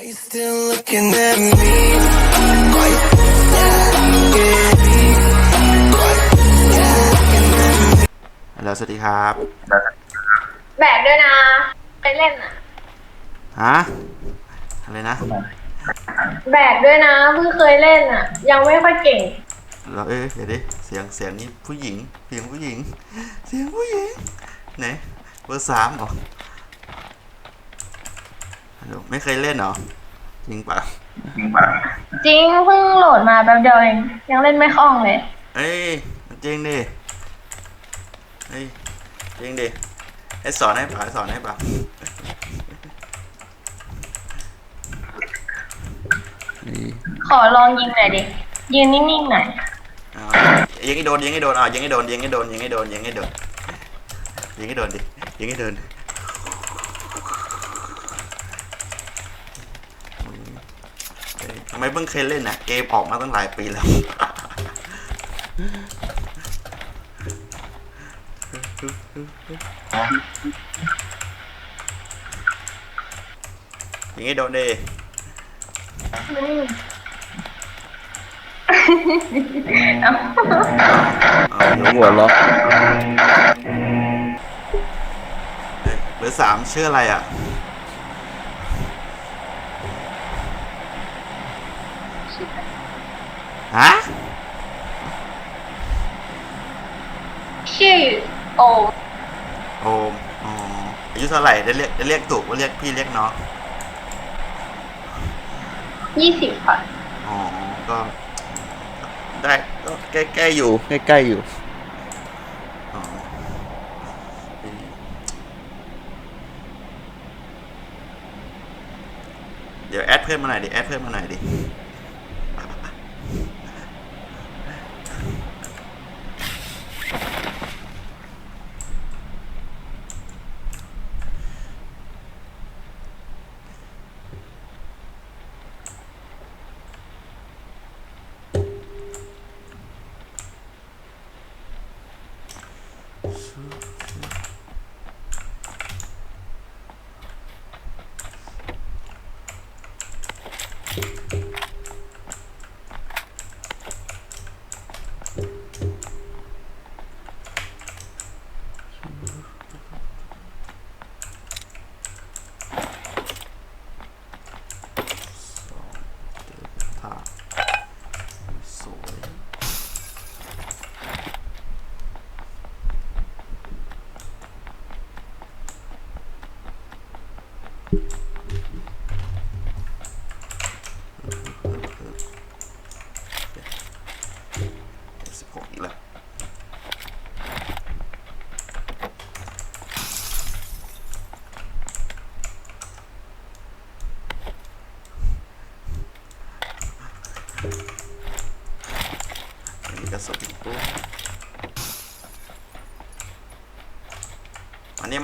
ฮัลโหลสวัสดีครับ แบกด้วยนะ ไปเล่นอะ ฮะ อะไรนะ แบกด้วยนะ เพิ่งเคยเล่นอะ ยังไม่ค่อยเก่ง เราเอ้ยเดี๋ยวดิ เสียงเสียงนี้ผู้หญิง เสียงผู้หญิง เสียงผู้หญิง ไหน เบอร์สามเหรอฮัลโหล ไม่เคยเล่นเหรอจริงปะจริงเพิ่งโหลดมาแป๊บเดียวเองยังเล่นไม่คล่องเลย เอ้ยมันจริงดิเฮ้ยจริงดิไอ้สอนให้ป่ะสอนให้ป่ะขอลองยิงหน่อยดิ ยืนนิ่งๆหน่อยเอายิงให้โดนยิงให้โดนอะยิงให้โดนยิงให้โดนยิงให้โดนยิงให้โดนยิงให้โดนดิยิงให้โดน ไมเพิ่งเคยเล่นอะเกมออกมาตั้งหลายปีแล้วยิงให้โดนดิเอ้าเอาหัวเราะเอ้ยเบอร์สามชื่ออะไรอะ ฮะชื่อโอโอมอ๋ออายุเท่าไหร่ได้เรียกได้เรียกถูกว่าเรียกพี่เรียกน้องยี่สิบค่ะอ๋อก็ ได้ก็ใกล้ๆอยู่ใกล้ๆอยู่อ๋อเดี๋ยวแอดเพื่อนมาหน่อยดิแอดเพื่อนมาหน่อยดิ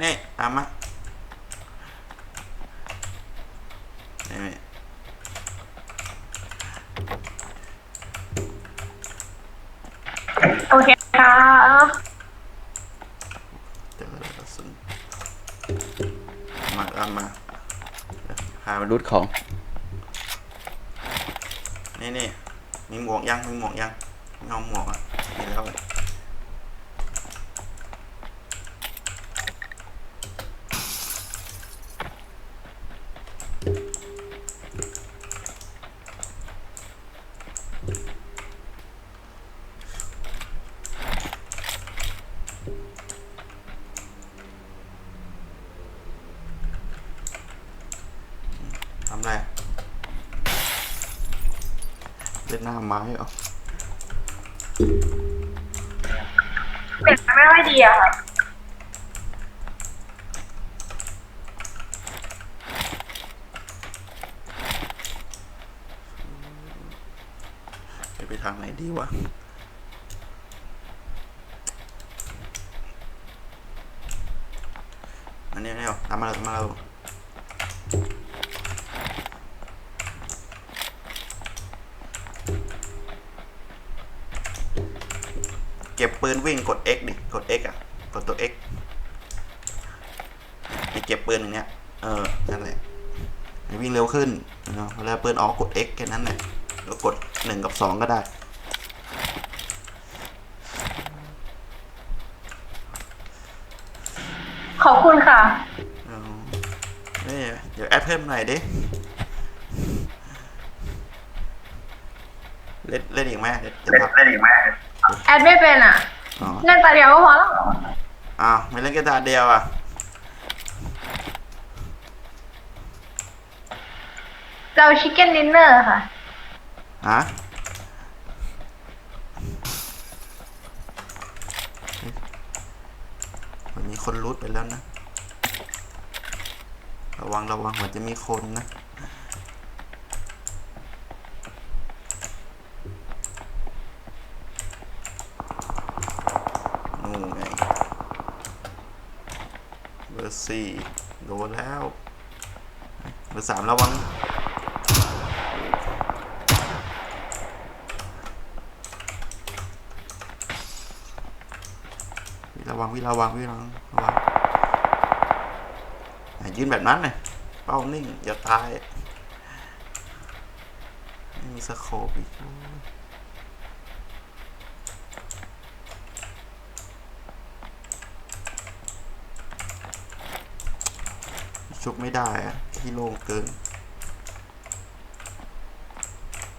มาเนี่ยตามมานี่โอเคค่ะเจอกระสุนมาตามมาพามาดูดของ นี่นี่มีหมวกยังมีหมวกยังไม่เอาหมวกอะมีแล้วเลย เล่นหน้าไม้เหรอเด็กไม่ค่อยดีอะค่ะจะไปทางไหนดีวะอันนี้เนี่ยตามมาเราตามมาเราเก็บ ปืนวิ่งกด X ดิ กด X อะ กดตัว X นี่เก็บปืนอย่างเนี้ย เออ นั่นแหละ วิ่งเร็วขึ้นเวลาปืนออกกด X แค่นั้นแหละ แล้วกดหนึ่งกับสองก็ได้ขอบคุณค่ะเดี๋ยวแอดเพิ่มหน่อยดิ เล่นเล่นอีกไหมเดี๋ยวเดี๋ยวพัก แอดไม่เป็นอะ อ๋อเล่นตาเดียวก็พอแล้ว อ้าวไม่เล่นกีตาร์เดียวอะเราชิคเก้นดินเนอร์ค่ะ ฮะมันมีคนรูดไปแล้วนะ ระวังระวังเหมือนจะมีคนนะ นู่นไง เบอร์สี่โดนแล้วเบอร์สามระวังวิระวังวิระวังวิระวังระวังยืนแบบนั้นเลยเป้านิ่ง อย่าตาย ไม่มีสโคปอีกโอ้ย ชุบไม่ได้อะที่โล่งเกิน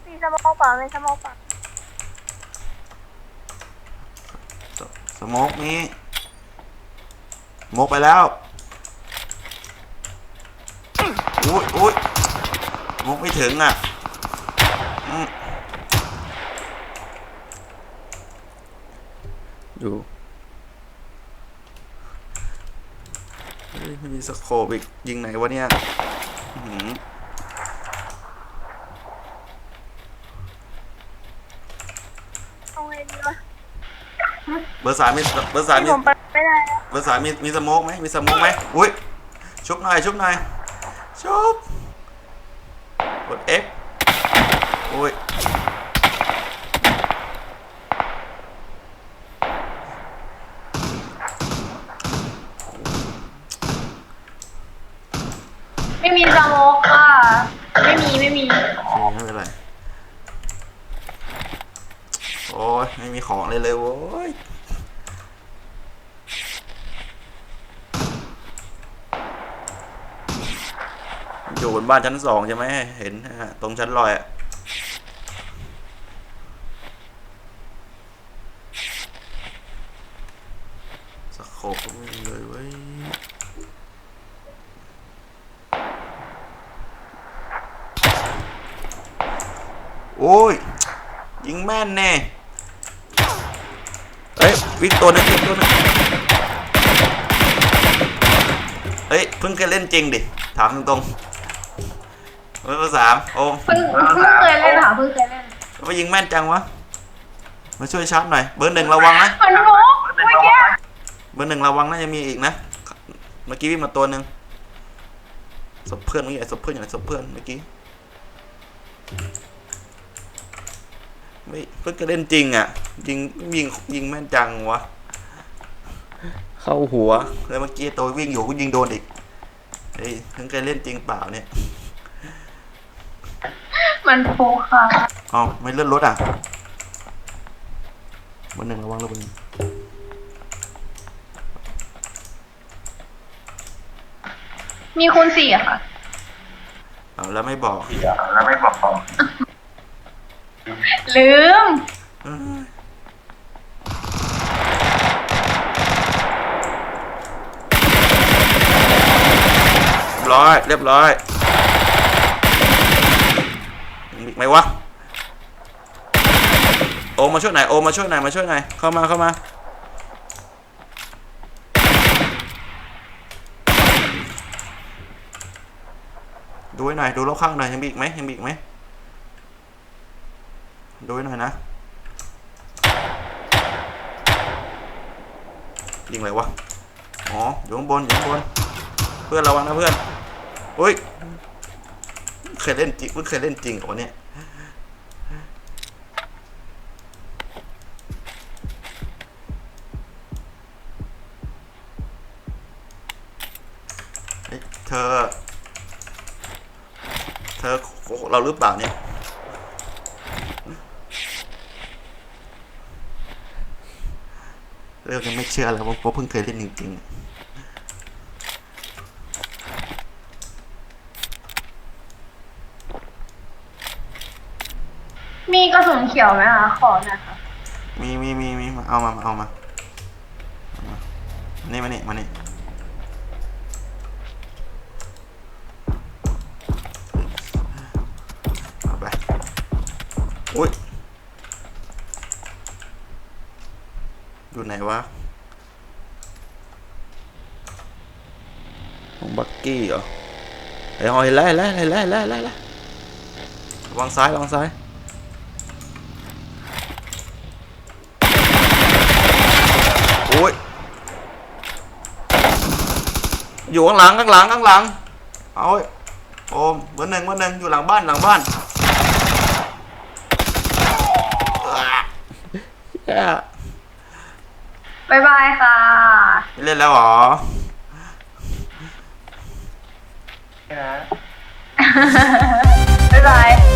มีสโมกเปล่ามีสโมกเปล่าสสโมกนี้สโมกไปแล้วอุ้ยอุ้ยสโมกไม่ถึงอะอืมดูเฮ้ยไม่มีสโคปอีกยิงไหนวะเนี่ยอื้อหือเอาไงดีวะเบอร์สามมีเบอร์สามที่มีผมไปไม่ได้แล้วเบอร์สามมีมีสโมกไหมมีสโมกไหมอุ้ยชุบหน่อยชุบหน่อยชุบกด F อุ้ยไม่มีสโมกค่ะ ไม่มีไม่มี โอเคไม่เป็นไร โอ้ย ไม่มีของเลยเลยโว้ยอยู่บนบ้านชั้นสองใช่ไหมเห็นฮะตรงชั้นลอยอะสโคปก็ไม่มีเลยเว้ยโอ้ย ยิงแม่นแน่ วิ่งตัวหนึงวิ่งตัวหนึงเฮ้ยเพิ่งเคยเล่นจริงดิถามตรงๆเบอร์สามโอมเพิ่งเพิ่งเคยเล่นค่ะเพิ่งเคยเล่นทำไมยิงแม่นจังวะมาช่วยชาร์จหน่อยเบอร์หนึ่งระวังนะมันโมกเมื่อกี้เบอร์หนึ่งระวังนะยังมีอีกนะเมื่อกี้วิ่งมาตัวหนึ่งศพเพื่อนเมื่อกี้ศพเพื่อนอย่างไรศพเพื่อนเมื่อกี้ไม่เพิ่งจะเล่นจริงอะ ยิงยิงยิงแม่นจังวะ เข้าหัว แล้วเมื่อกี้ตัววิ่งอยู่ก็ยิงโดนอีกเฮ้ยเพิ่งเคยเล่นจริงเปล่าเนี่ยมันโฟกค่ะเอ้าไม่เลื่อนรถอะเบอร์หนึ่งระวังระเบิดมีคูณสี่อะค่ะ เอาแล้วไม่บอกลืมเอ้ยเรียบ ร้อย เรียบร้อยมีไหมวะ โอมมาช่วยหน่อยโอมมาช่วยหน่อยมาช่วยหน่อยเข้ามา เข้ามา ดูให้หน่อย ดูรอบข้างหน่อย ยังมีอีกไหมยังมีอีกไหมดูให้หน่อยนะ ยิงอะไรวะ อ๋อ อยู่ข้างบน อยู่ข้างบน เพื่อนระวังนะเพื่อน อุ้ย เคยเล่นจริงเพิ่งเคยเล่นจริงเหรอวะเนี่ยเฮ้ยเธอโกหกเราหรือเปล่าเนี่ยเริ่มยังไม่เชื่อแล้วว่าว่าเพิ่งเคยเล่นจริงๆ มีกระสุนเขียวไหมคะขอหนะคะมีมีมีมีมาเอามามาเอามาเอามานี่มานี่มานี่เอาไปอุ้ยอยู่ไหนวะของบักกี้เหรอเฮ้ยเอาเห็นแล้วเห็นแล้วเห็นแล้วเห็นแล้วเห็นแล้วเห็นแล้วระวังซ้ายระวังซ้าย โอ้ย อยู่ข้างหลังข้างหลังข้างหลัง เอาเว้ยโอมเบอร์หนึ่งเบอร์หนึ่งอยู่หลังบ้านหลังบ้านอะแย่บายบายค่ะไม่เล่นแล้วเหรอบายบาย